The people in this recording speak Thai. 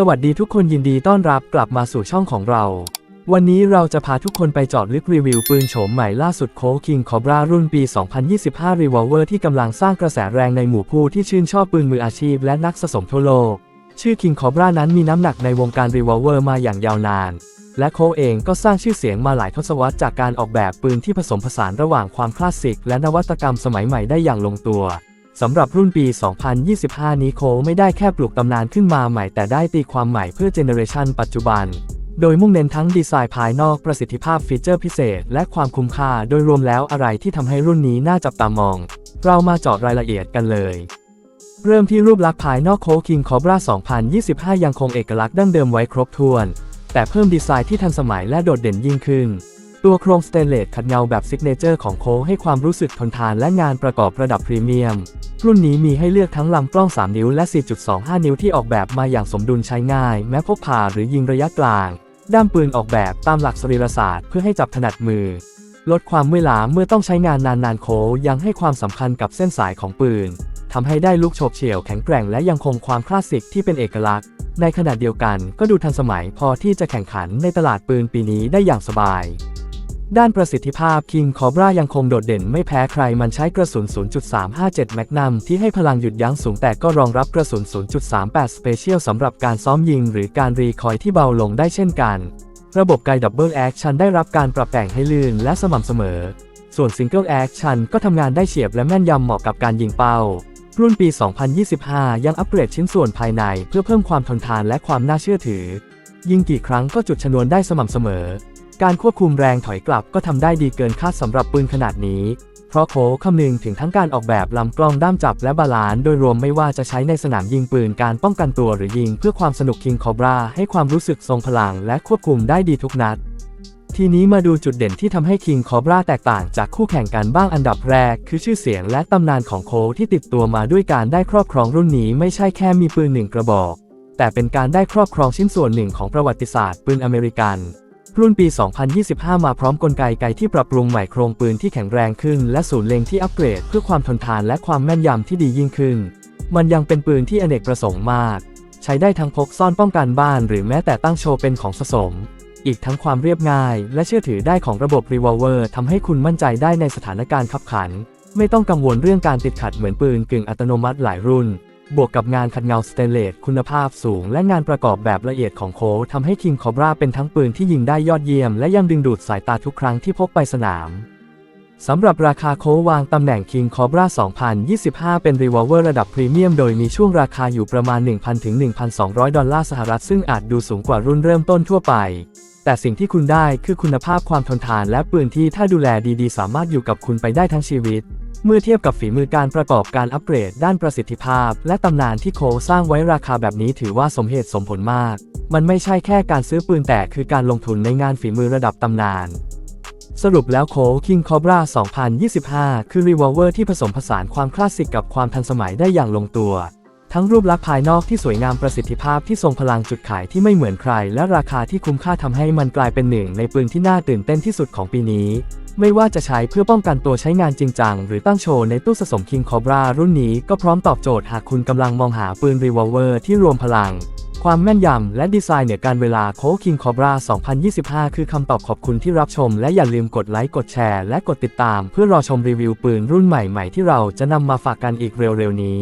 สวัสดีทุกคนยินดีต้อนรับกลับมาสู่ช่องของเรา วันนี้เราจะพาทุกคนไปจอดลึกรีวิวปืนโฉมใหม่ล่าสุดโคคิงคอบรารุ่นปี 2025 Revolver ที่กำลังสร้างกระแสแรงในหมู่ผู้ที่ชื่นชอบปืนมืออาชีพและนักสะสมทั่วโลก ชื่อ King Cobra นั้นมีน้ำหนักในวงการ Revolver มาอย่างยาวนาน และโคเองก็สร้างชื่อเสียงมาหลายทศวรรษจากการออกแบบปืนที่ผสมผสานระหว่างความคลาสสิกและนวัตกรรมสมัยใหม่ได้อย่างลงตัว สำหรับรุ่นปี 2025 นี้โคไม่ได้แค่ปลุกตำนานขึ้นมาใหม่แต่ได้ตีความใหม่เพื่อเจเนอเรชันปัจจุบัน โดยมุ่งเน้นทั้งดีไซน์ภายนอกประสิทธิภาพฟีเจอร์พิเศษ และความคุ้มค่าโดยรวมแล้วอะไรที่ทำให้รุ่นนี้น่าจับตามอง เรามาเจาะรายละเอียดกันเลย เริ่มที่รูปลักษณ์ภายนอกโคคิงคอบรา2025 ยังคงเอกลักษณ์ดั้งเดิมไว้ครบถ้วน แต่เพิ่มดีไซน์ที่ทันสมัยและโดดเด่นยิ่งขึ้น ตัวโครงสเตนเลสขัดเงาแบบซิกเนเจอร์ของโคให้ความรู้สึกทนทานและงานประกอบระดับพรีเมียม รุ่นนี้มีให้เลือกทั้งลำกล้อง 3 นิ้วและ 4.25 นิ้วที่ออกแบบมาอย่างสมดุลใช้ง่าย แม้พกพาหรือยิงระยะกลาง ด้ามปืนออกแบบตามหลักสรีรศาสตร์เพื่อให้จับถนัดมือ ลดความเมื่อยล้าเมื่อต้องใช้งานนานๆโคยังให้ความสำคัญกับเส้นสายของปืนทำให้ได้ลูกโฉบเฉี่ยวแข็งแกร่งและยังคงความคลาสสิกที่เป็นเอกลักษณ์ ในขณะเดียวกันก็ดูทันสมัยพอที่จะแข่งขันในตลาดปืนปีนี้ได้อย่างสบาย ด้านประสิทธิภาพ King Cobra ยังคงโดดเด่นไม่แพ้ใครมันใช้กระสุน 0.357 Magnum ที่ให้พลังหยุดยั้งสูงแต่ก็รองรับกระสุน 0.38 Special สำหรับการซ้อมยิงหรือการรีคอยที่เบาลงได้เช่นกัน ระบบไกดับเบิลแอคชั่นได้รับการปรับแต่งให้ลื่นและสม่ำเสมอ ส่วนซิงเกิลแอคชั่นก็ทำงานได้เฉียบและแม่นยำเหมาะกับการยิงเป้า รุ่นปี 2025 ยังอัปเกรดชิ้นส่วนภายในเพื่อเพิ่มความทนทานและความน่าเชื่อถือ ยิงกี่ครั้งก็จุดชนวนได้สม่ำเสมอ การควบคุมแรงถอยกลับก็ทำได้ดีเกินคาดสำหรับปืนขนาดนี้ เพราะโคคำนึงถึงทั้งการออกแบบลำกล้องด้ามจับและบาลานซ์โดยรวมไม่ว่าจะใช้ในสนามยิงปืนการป้องกันตัวหรือยิงเพื่อความสนุก King Cobra ให้ความรู้สึกทรงพลังและควบคุมได้ดีทุกนัด ทีนี้มาดูจุดเด่นที่ทำให้ King Cobra แตกต่างจากคู่แข่งกันบ้างอันดับแรก คือชื่อเสียงและตำนานของโคที่ติดตัวมาด้วยการได้ครอบครองรุ่นนี้ไม่ใช่แค่มีปืนหนึ่งกระบอก แต่เป็นการได้ครอบครองชิ้นส่วนหนึ่งของประวัติศาสตร์ปืนอเมริกัน รุ่นปี 2025 มาพร้อมกลไกไกที่ปรับปรุงใหม่โครงปืนที่แข็งแรงขึ้น และศูนย์เล็งที่อัปเกรดเพื่อความทนทานและความแม่นยำที่ดียิ่งขึ้น มันยังเป็นปืนที่อเนกประสงค์มาก ใช้ได้ทั้งพกซ่อนป้องกันบ้าน หรือแม้แต่ตั้งโชว์เป็นของสะสม อีกทั้งความเรียบง่าย และเชื่อถือได้ของระบบ Revolver ทำให้คุณมั่นใจได้ในสถานการณ์ขับขัน ไม่ต้องกังวลเรื่องการติดขัดเหมือนปืนกึ่งอัตโนมัติหลายรุ่น บวกกับงานขัดเงาสเตนเลสคุณภาพสูง และงานประกอบแบบละเอียดของโคทำให้ King Cobra เป็นทั้งปืนที่ยิงได้ยอดเยี่ยม และยังดึงดูดสายตาทุกครั้งที่พกไปสนามสำหรับราคาโควางตำแหน่ง King Cobra 2025 เป็น Revolver ระดับพรีเมียมโดยมีช่วงราคาอยู่ประมาณ 1,000 ถึง 1,200 ดอลลาร์สหรัฐซึ่งอาจดูสูงกว่ารุ่นเริ่มต้นทั่วไป แต่สิ่งที่คุณได้คือคุณภาพความทนทานและปืนที่ถ้าดูแลดีๆ สามารถอยู่กับคุณไปได้ทั้งชีวิต เมื่อเทียบกับฝีมือการประกอบการอัปเกรดด้านประสิทธิภาพ และตำนานที่โคสร้างไว้ราคาแบบนี้ถือว่าสมเหตุสมผลมาก มันไม่ใช่แค่การซื้อปืนแต่คือการลงทุนในงานฝีมือระดับตำนาน สรุปแล้วโค King Cobra 2025 คือ Revolver ที่ผสมผสานความคลาสสิกกับความทันสมัยได้อย่างลงตัว ทั้งรูปลักษณ์ภายนอกที่สวยงามประสิทธิภาพที่ทรงพลังจุดขายที่ไม่เหมือนใคร และราคาที่คุ้มค่าทำให้มันกลายเป็นหนึ่งในปืนที่น่าตื่นเต้นที่สุดของปีนี้ ไม่ว่าจะใช้เพื่อป้องกันตัวใช้งานจริงจัง หรือตั้งโชว์ในตู้สะสม King Cobra รุ่นนี้ก็พร้อมตอบโจทย์หากคุณกำลังมองหาปืน Revolver ที่รวมพลัง ความแม่นยำและดีไซน์เหนือการเวลาโค King Cobra 2025 คือคำตอบขอบคุณที่รับชม และอย่าลืมกดไลค์กดแชร์และกดติดตาม เพื่อรอชมรีวิวปืนรุ่นใหม่ๆ ที่เราจะนำมาฝากกันอีกเร็วๆนี้